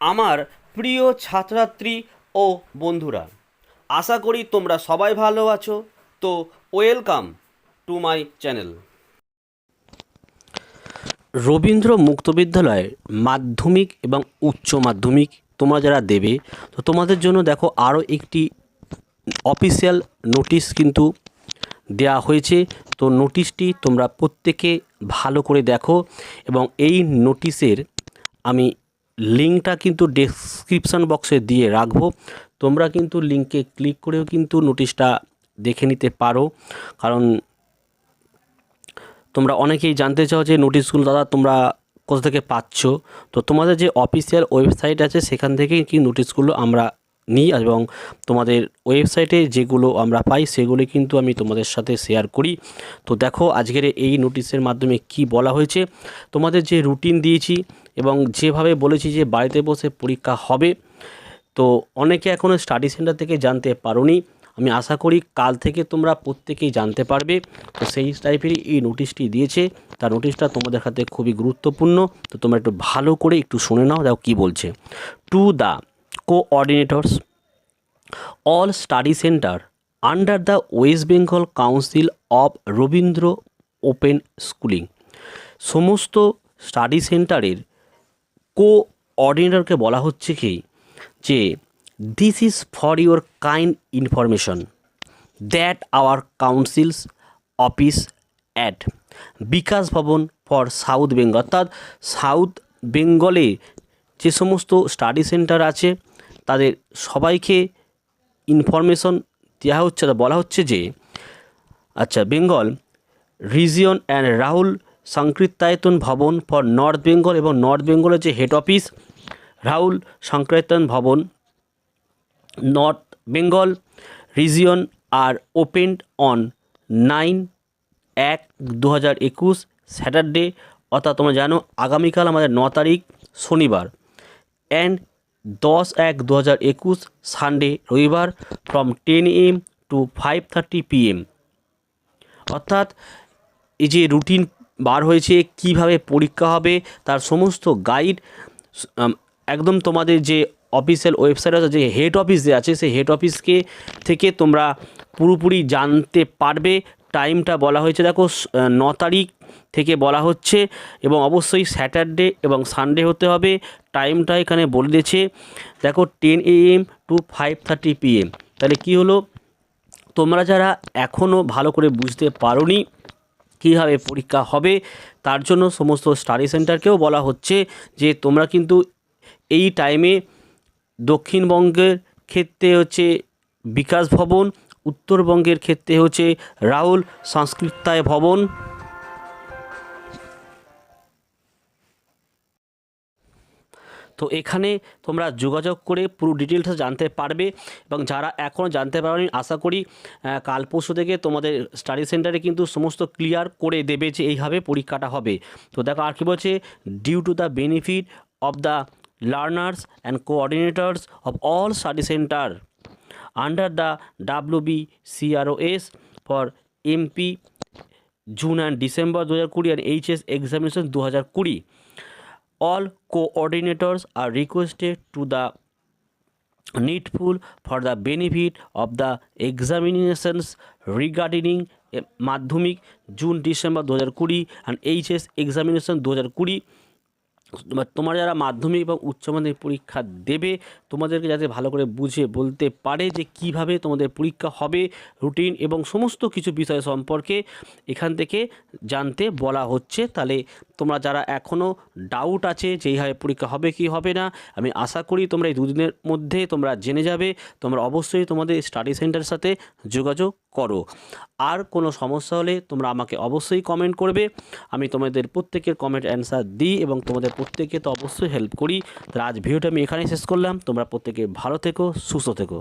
আমার প্রিয় ছাত্রছাত্রী ও বন্ধুরা, আশা করি তোমরা সবাই ভালো আছো। তো welcome to my channel. Rabindra Mukta বিদ্যালয়ের মাধ্যমিক এবং উচ্চ মাধ্যমিক তোমরা যারা দেবে, তো তোমাদের জন্য দেখো আরও একটি অফিসিয়াল নোটিশ কিন্তু দেওয়া হয়েছে। তো নোটিশটি তোমরা প্রত্যেকে ভালো করে দেখো এবং এই নোটিশের আমি লিঙ্কটা কিন্তু ডেসক্রিপশান বক্সে দিয়ে রাখব। তোমরা কিন্তু লিঙ্কে ক্লিক করেও কিন্তু নোটিশটা দেখে নিতে পারো। কারণ তোমরা অনেকেই জানতে চাও যে নোটিশগুলো দাদা তোমরা কোথা থেকে পাচ্ছ? তো তোমাদের যে অফিসিয়াল ওয়েবসাইট আছে, সেখান থেকেই কি নোটিশগুলো আমরা নিই এবং তোমাদের ওয়েবসাইটে যেগুলো আমরা পাই, সেগুলি কিন্তু আমি তোমাদের সাথে শেয়ার করি। তো দেখো, আজকের এই নোটিশের মাধ্যমে কি বলা হয়েছে? তোমাদের যে রুটিন দিয়েছি এবং যেভাবে বলেছি যে বাড়িতে বসে পরীক্ষা হবে, তো অনেকে এখনও স্টাডি সেন্টার থেকে জানতে পারোনি। আমি আশা করি কাল থেকে তোমরা প্রত্যেকেই জানতে পারবে। তো সেই টাইপেরই এই নোটিশটি দিয়েছে। তার নোটিশটা তোমাদের হাতে খুবই গুরুত্বপূর্ণ। তো তোমরা একটু ভালো করে একটু শুনে নাও, দেখো কী বলছে। To the coordinators all study centre under the West Bengal council of Rabindra open schooling সমস্ত স্টাডি সেন্টারের কোঅর্ডিনেটরকে বলা হচ্ছে কি যে this is for your kind information that our councils office at Bikash Bhavan for south Bengal অর্থাৎ south বেঙ্গলে যে সমস্ত স্টাডি সেন্টার আছে, তাদের সবাইকে ইনফরমেশন দেওয়া হচ্ছে, বলা হচ্ছে যে আচ্ছা বেঙ্গল রিজিয়ন অ্যান্ড রাহুল সংকীর্তায়তন ভবন ফর নর্থ বেঙ্গল এবং নর্থ বেঙ্গলের যে head office Rahul Sankirtan Bhavan north Bengal region R opened on nine এক দু হাজার একুশ স্যাটারডে অর্থাৎ তোমরা জানো আগামীকাল আমাদের ন তারিখ শনিবার অ্যান্ড দশ এক দু হাজার একুশ সানডে রবিবার from ten AM to five thirty PM অর্থাৎ এই যে রুটিন বার হয়েছে, কীভাবে পরীক্ষা হবে, তার সমস্ত গাইড একদম তোমাদের যে অফিসিয়াল ওয়েবসাইট আছে, যে হেড অফিস যে আছে, সেই হেড অফিসকে থেকে তোমরা পুরোপুরি জানতে পারবে। টাইমটা বলা হয়েছে দেখো ন তারিখ থেকে বলা হচ্ছে এবং অবশ্যই স্যাটারডে এবং সানডে হতে হবে। টাইমটা এখানে বলে দিয়েছে, দেখো ten AM to five thirty PM তাহলে কী হলো? তোমরা যারা এখনও ভালো করে বুঝতে পারোনি কীভাবে পরীক্ষা হবে, তার জন্য সমস্ত স্টাডি সেন্টারকেও বলা হচ্ছে যে তোমরা কিন্তু এই টাইমে দক্ষিণবঙ্গের ক্ষেত্রে হচ্ছে বিকাশ ভবন, উত্তরবঙ্গের ক্ষেত্রে হচ্ছে রাহুল সংস্কৃতায় ভবন তো এখানে তোমরা যোগাযোগ করে পুরো ডিটেলসটা জানতে পারবে এবং যারা এখনও জানতে পারোনি, আশা করি কাল পরশু থেকে তোমাদের স্টাডি সেন্টারে কিন্তু সমস্ত ক্লিয়ার করে দেবে যে এইভাবে পরীক্ষাটা হবে। তো দেখো আর কি বলছে due to the benefit of the learners and coordinators of all study centre under the W B CROS for MP June and December দু হাজার কুড়ি অ্যান্ড এইচএস এক্সামিনেশন দু হাজার কুড়ি all coordinators are requested to the needful for the benefit of the examinations regarding eh, মাধ্যমিক June December দু হাজার কুড়ি অ্যান্ড এইচএস এক্সামিনেশন দু হাজার কুড়ি তোমার যারা মাধ্যমিক এবং উচ্চ মাধ্যমিক পরীক্ষা দেবে, তোমাদেরকে যাতে ভালো করে বুঝে বলতে পারে যে কীভাবে তোমাদের পরীক্ষা হবে রুটিন এবং সমস্ত কিছু বিষয় সম্পর্কে এখান থেকে জানতে বলা হচ্ছে। তাহলে তোমরা যারা এখনও ডাউট আছে যে এইভাবে পরীক্ষা হবে কি হবে না, আমি আশা করি তোমরা এই দুদিনের মধ্যে তোমরা জেনে যাবে। তোমরা অবশ্যই তোমাদের স্টাডি সেন্টারের সাথে যোগাযোগ করো। আর কোনো সমস্যা হলে তোমরা আমাকে অবশ্যই কমেন্ট করবে। আমি তোমাদের প্রত্যেকের কমেন্ট অ্যান্সার দিই এবং তোমাদের প্রত্যেককে তো অবশ্যই হেল্প করি। তাহলে আজ ভিডিওটা আমি এখানেই শেষ করলাম। তোমরা প্রত্যেকে ভালো থেকো, সুস্থ থেকো।